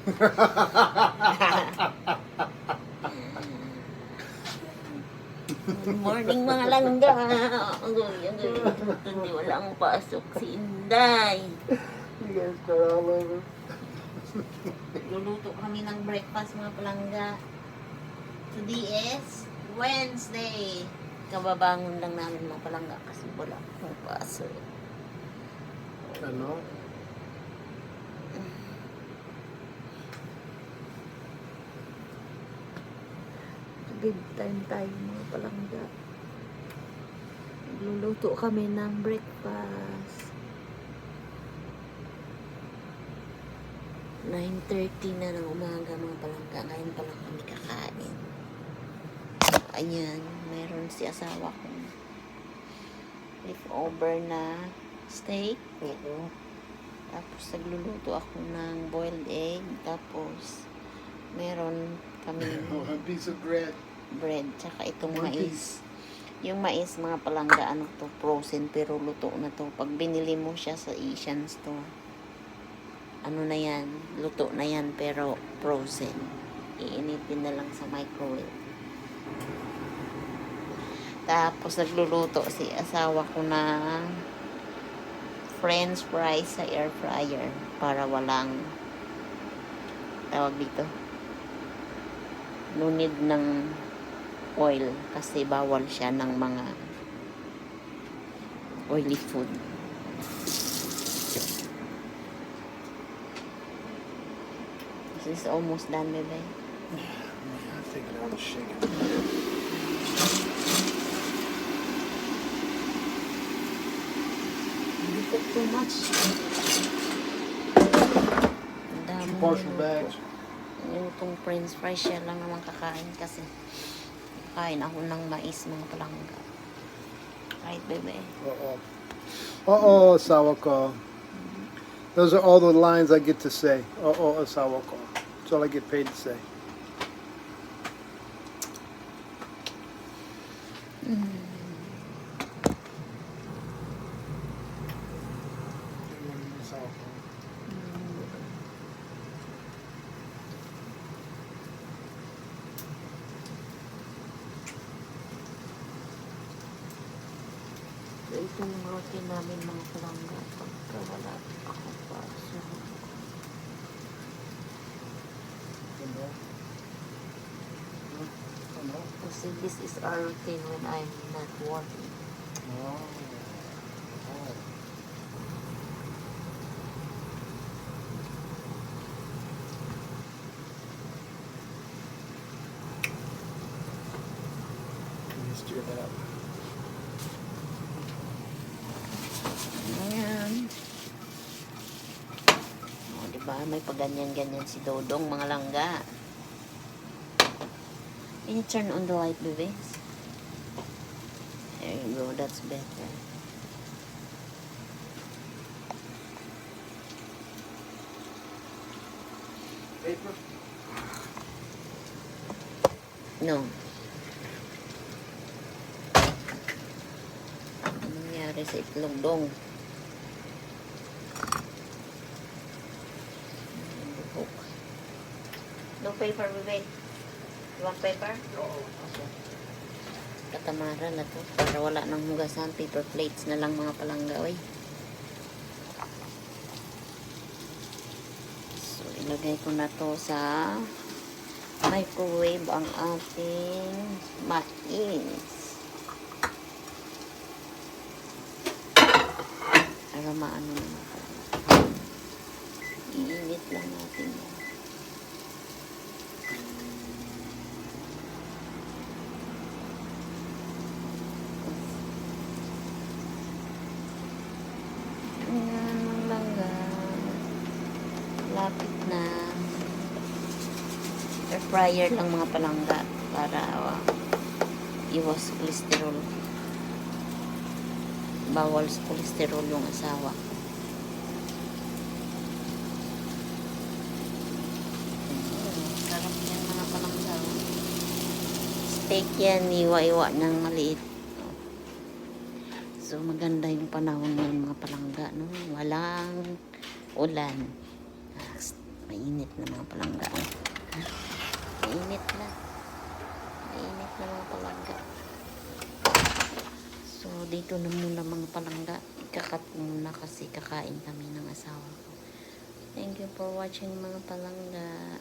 Good morning mga langga. Agoy, agoy. Hindi walang pasok si Inday. All over. Luluto kami ng breakfast mga palangga. Today is Wednesday. Kababangon lang namin mga palangga kasi wala akong pasok. Ano? Big time tayo mga palangga. Luluto kami ng breakfast. 9.30 na ng umaga mga palangga. Ngayon pa lang kami kakain. Ayan, meron si asawa ko. Leftover na steak. Oo. Tapos nagluluto ako ng boiled egg. Tapos meron kami One piece of bread. Bread, tsaka itong mais. Yung mais, mga palangga, ano to, frozen, pero luto na to. Pag binili mo siya sa Asian store, ano na yan, luto na yan, pero frozen. Iinitin na lang sa microwave. Tapos nagluluto si asawa ko na french fries sa air fryer para walang tawag dito no need ng oil kasi bawal siya ng mga oily food. This is almost done, bebe. I think I was shaking. Hindi cook too much. Two partial niluto. bags. Yung itong french fries siya lang naman kakain kasi kain ako ng mais mga palangga. Right, bebe? Uh-oh. Uh-oh, asawa ko. Those are all the lines I get to say. Uh-oh, asawa ko. That's all I get paid to say. Hmm. So, ito yung routine namin mga palangga pagka wala ako pa. So, kasi this is our routine when I'm not working. Can May paganyan-ganyan si Dodong, mga langga. Can you turn on the light, baby? There you go. That's better. Paper? No. Ano nangyari sa itlog dong? Paper. You want paper? Katamaran na to. Para wala nang hugasan. Paper plates na lang mga palangga, oy. So, ilagay ko na to sa microwave ang ating mais. Para maano naman. Iinit lang natin yan. Ayan, ang langga. Lapit na air fryer lang mga palangga para uh, iwas cholesterol. Bawal cholesterol yung asawa. Mm, Sarap yan mga palangga. Steak yan, iwa-iwa ng maliit. So maganda yung panahon ngayon mga palangga. No? Walang ulan. Mainit na mga palangga. Mainit na. Mainit na mga palangga. So, dito na muna mga palangga. Ikakat muna kasi kakain kami ng asawa ko. Thank you for watching mga palangga.